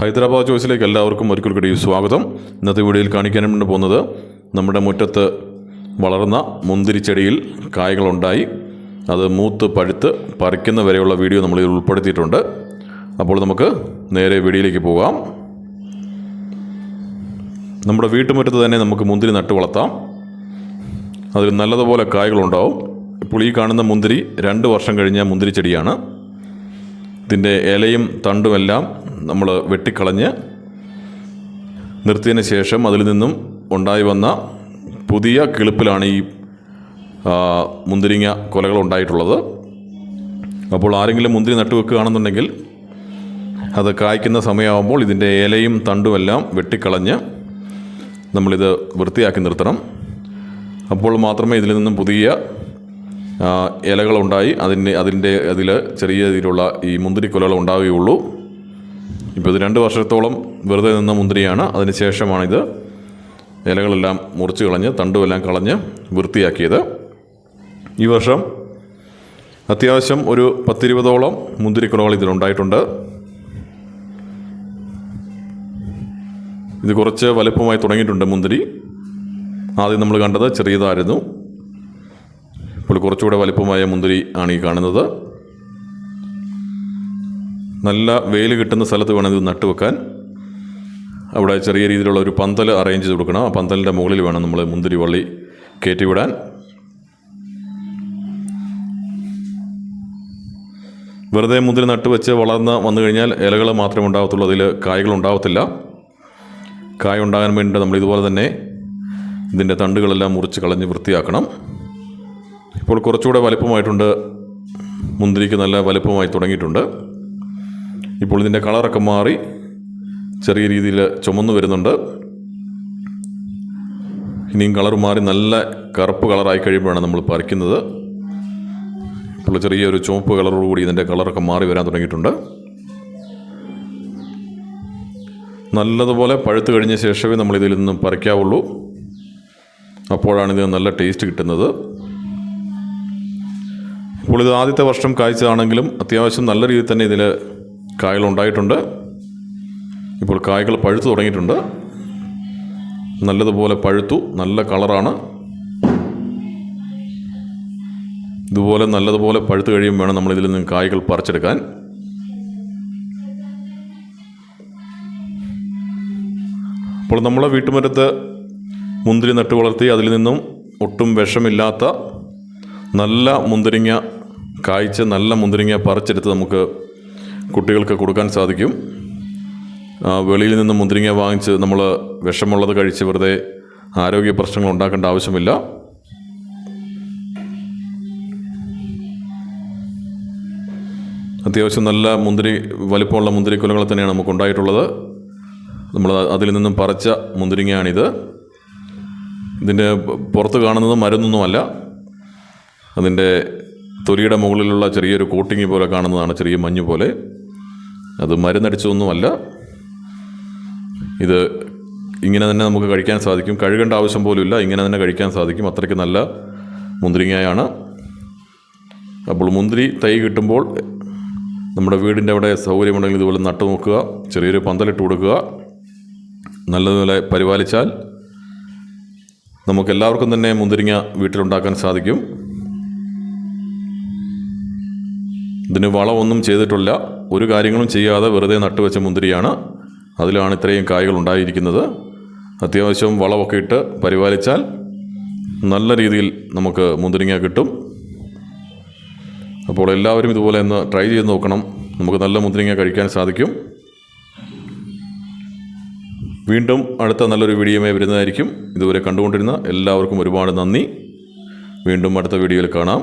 ഹൈദരാബാദ് ചോയ്സിലേക്ക് എല്ലാവർക്കും ഒരിക്കൽ കൂടി സ്വാഗതം. ഇന്നത്തെ വീഡിയോയിൽ കാണിക്കാൻ വേണ്ടി പോകുന്നത് നമ്മുടെ മുറ്റത്ത് വളർന്ന മുന്തിരിച്ചെടിയിൽ കായകളുണ്ടായി. അത് മൂത്ത് പഴുത്ത് പറിക്കുന്ന വരെയുള്ള വീഡിയോ നമ്മൾ ഉൾപ്പെടുത്തിയിട്ടുണ്ട്. അപ്പോൾ നമുക്ക് നേരെ വീഡിയോയിലേക്ക് പോകാം. നമ്മുടെ വീട്ടുമുറ്റത്ത് തന്നെ നമുക്ക് മുന്തിരി നട്ട് വളർത്താം. അതിൽ നല്ലതുപോലെ കായകളുണ്ടാവും. ഇപ്പോൾ ഈ കാണുന്ന മുന്തിരി രണ്ട് വർഷം കഴിഞ്ഞ മുന്തിരി ചെടിയാണ് ഇതിന്റെ ഇലയും തണ്ടുമെല്ലാം നമ്മൾ വെട്ടിക്കളഞ്ഞ് നിർത്തിയതിന് ശേഷം അതിൽ നിന്നും ഉണ്ടായി വന്ന പുതിയ കിളിപ്പിലാണ് ഈ മുന്തിരിങ്ങ കൊലകൾ ഉണ്ടായിട്ടുള്ളത്. അപ്പോൾ ആരെങ്കിലും മുന്തിരി നട്ടുവെക്കുകയാണെന്നുണ്ടെങ്കിൽ അത് കായ്ക്കുന്ന സമയമാകുമ്പോൾ ഇതിന്റെ ഇലയും തണ്ടുമെല്ലാം വെട്ടിക്കളഞ്ഞ് നമ്മളിത് വൃത്തിയാക്കി നിർത്തണം. അപ്പോൾ മാത്രമേ ഇതിൽ നിന്നും പുതിയ ഇലകളുണ്ടായി. അതിന്റെ അതിന്റെ അതിൽ ചെറിയ രീതിയിലുള്ള ഈ മുന്തിരിക്കൊലകൾ ഉണ്ടാവുകയുള്ളൂ. ഇപ്പോൾ ഇത് രണ്ട് വർഷത്തോളം വെറുതെ നിന്ന മുന്തിരിയാണ്. അതിന് ശേഷമാണിത് ഇലകളെല്ലാം മുറിച്ച് കളഞ്ഞ് തണ്ടുമെല്ലാം കളഞ്ഞ് വൃത്തിയാക്കിയത്. ഈ വർഷം അത്യാവശ്യം ഒരു പത്തിരുപതോളം മുന്തിരിക്കുളകൾ ഇതിലുണ്ടായിട്ടുണ്ട് ഇത് കുറച്ച് വലുപ്പമായി തുടങ്ങിയിട്ടുണ്ട് മുന്തിരി. ആദ്യം നമ്മൾ കണ്ടത് ചെറിയതായിരുന്നു. ഇപ്പോൾ കുറച്ചുകൂടെ വലുപ്പമായ മുന്തിരി ആണ് ഈ കാണുന്നത്. നല്ല വെയിൽ കിട്ടുന്ന സ്ഥലത്ത് വേണം ഇത് നട്ടുവെക്കാൻ. അവിടെ ചെറിയ രീതിയിലുള്ള ഒരു പന്തൽ അറേഞ്ച് ചെയ്ത് കൊടുക്കണം. ആ പന്തലിന്റെ മുകളിൽ വേണം നമ്മൾ മുന്തിരി വള്ളി കയറ്റിവിടാൻ. വെറുതെ മുന്തിരി നട്ടുവെച്ച് വളർന്ന് വന്നു കഴിഞ്ഞാൽ ഇലകൾ മാത്രമേ ഉണ്ടാകത്തുള്ളൂ അതിൽ കായകൾ ഉണ്ടാകത്തില്ല കായ ഉണ്ടാകാൻ വേണ്ടി നമ്മൾ ഇതുപോലെ തന്നെ ഇതിന്റെ തണ്ടുകളെല്ലാം മുറിച്ച് കളഞ്ഞ് വൃത്തിയാക്കണം. ഇപ്പോൾ കുറച്ചുകൂടെ വലുപ്പമായിട്ടുണ്ട്. മുന്തിരിക്ക് നല്ല വലുപ്പമായി തുടങ്ങിയിട്ടുണ്ട്. ഇപ്പോൾ ഇതിന്റെ കളറൊക്കെ മാറി ചെറിയ രീതിയിൽ ചുമന്നു വരുന്നുണ്ട്. ഇനിയും കളർ മാറി നല്ല കറുപ്പ് കളറായി കഴിയുമ്പോഴാണ് നമ്മൾ പറിക്കുന്നത്. ഇപ്പോൾ ചെറിയൊരു ചുവപ്പ് കളറോടുകൂടി ഇതിന്റെ കളറൊക്കെ മാറി വരാൻ തുടങ്ങിയിട്ടുണ്ട്. നല്ലതുപോലെ പഴുത്ത് കഴിഞ്ഞ ശേഷമേ നമ്മൾ ഇതിൽ നിന്നും പറിക്കാവുള്ളൂ. അപ്പോഴാണ് ഇതിന് നല്ല ടേസ്റ്റ് കിട്ടുന്നത്. ഇപ്പോൾ ഇത് ആദ്യത്തെ വർഷം കായ്ച്ചതാണെങ്കിലും അത്യാവശ്യം നല്ല രീതിയിൽ തന്നെ ഇതിൽ കായകൾ ഉണ്ടായിട്ടുണ്ട് ഇപ്പോൾ കായകൾ പഴുത്തു തുടങ്ങിയിട്ടുണ്ട്. നല്ലതുപോലെ പഴുത്തു നല്ല കളറാണ്. ഇതുപോലെ നല്ലതുപോലെ പഴുത്തു കഴിയും വേണം നമ്മൾ ഇതിൽ നിന്ന് കായകൾ പറിച്ചെടുക്കാൻ. അപ്പോൾ നമ്മളെ വീട്ടുമുറ്റത്ത് മുന്തിരി നട്ടു വളർത്തി അതിൽ നിന്നും ഒട്ടും വിഷമില്ലാത്ത നല്ല മുന്തിരിങ്ങ കായ്ച്ച് നല്ല മുന്തിരിങ്ങ പറിച്ചെടുത്ത് നമുക്ക് കുട്ടികൾക്ക് കൊടുക്കാൻ സാധിക്കും. വെളിയിൽ നിന്ന് മുന്തിരിങ്ങ വാങ്ങിച്ച് നമ്മൾ വിഷമുള്ളത് കഴിച്ച് വെറുതെ ആരോഗ്യ പ്രശ്നങ്ങൾ ഉണ്ടാക്കേണ്ട ആവശ്യമില്ല. അത്യാവശ്യം നല്ല മുന്തിരി വലിപ്പമുള്ള മുന്തിരിക്കുലകൾ തന്നെയാണ് നമുക്ക് ഉണ്ടായിട്ടുള്ളത്. നമ്മൾ അതിൽ നിന്നും പറച്ച മുന്തിരിങ്ങയാണിത്. ഇതിന്റെ പുറത്ത് കാണുന്നത് മരുന്നൊന്നുമല്ല. അതിന്റെ തൊലിയുടെ മുകളിലുള്ള ചെറിയൊരു കോട്ടിങ് പോലെ കാണുന്നതാണ് ചെറിയ മഞ്ഞ് പോലെ. അത് മരുന്നടിച്ചതൊന്നുമല്ല. ഇത് ഇങ്ങനെ തന്നെ നമുക്ക് കഴിക്കാൻ സാധിക്കും. കഴുകേണ്ട ആവശ്യം പോലുമില്ല. ഇങ്ങനെ തന്നെ കഴിക്കാൻ സാധിക്കും. അത്രയ്ക്ക് നല്ല മുന്തിരിങ്ങയാണ്. അപ്പോൾ മുന്തിരി തൈ കിട്ടുമ്പോൾ നമ്മുടെ വീടിന്റെ അവിടെ സൗകര്യമുണ്ടെങ്കിൽ ഇതുപോലെ നട്ടു നോക്കുക. ചെറിയൊരു പന്തലിട്ട് കൊടുക്കുക. നല്ലതുപോലെ പരിപാലിച്ചാൽ നമുക്കെല്ലാവർക്കും തന്നെ മുന്തിരിങ്ങ വീട്ടിലുണ്ടാക്കാൻ സാധിക്കും. ഇതിന് വളമൊന്നും ചെയ്തിട്ടില്ല. ഒരു കാര്യങ്ങളും ചെയ്യാതെ വെറുതെ നട്ടുവെച്ച മുന്തിരിയാണ്. അതിലാണ് ഇത്രയും കായകൾ ഉണ്ടായിരിക്കുന്നത്. അത്യാവശ്യം വളമൊക്കെ ഇട്ട് പരിപാലിച്ചാൽ നല്ല രീതിയിൽ നമുക്ക് മുന്തിരിങ്ങ കിട്ടും. അപ്പോൾ എല്ലാവരും ഇതുപോലെ ഒന്ന് ട്രൈ ചെയ്ത് നോക്കണം. നമുക്ക് നല്ല മുന്തിരിങ്ങ കഴിക്കാൻ സാധിക്കും. വീണ്ടും അടുത്ത നല്ലൊരു വീഡിയോമായി വരുന്നതായിരിക്കും. ഇതുവരെ കണ്ടുകൊണ്ടിരുന്ന എല്ലാവർക്കും ഒരുപാട് നന്ദി. വീണ്ടും അടുത്ത വീഡിയോയിൽ കാണാം.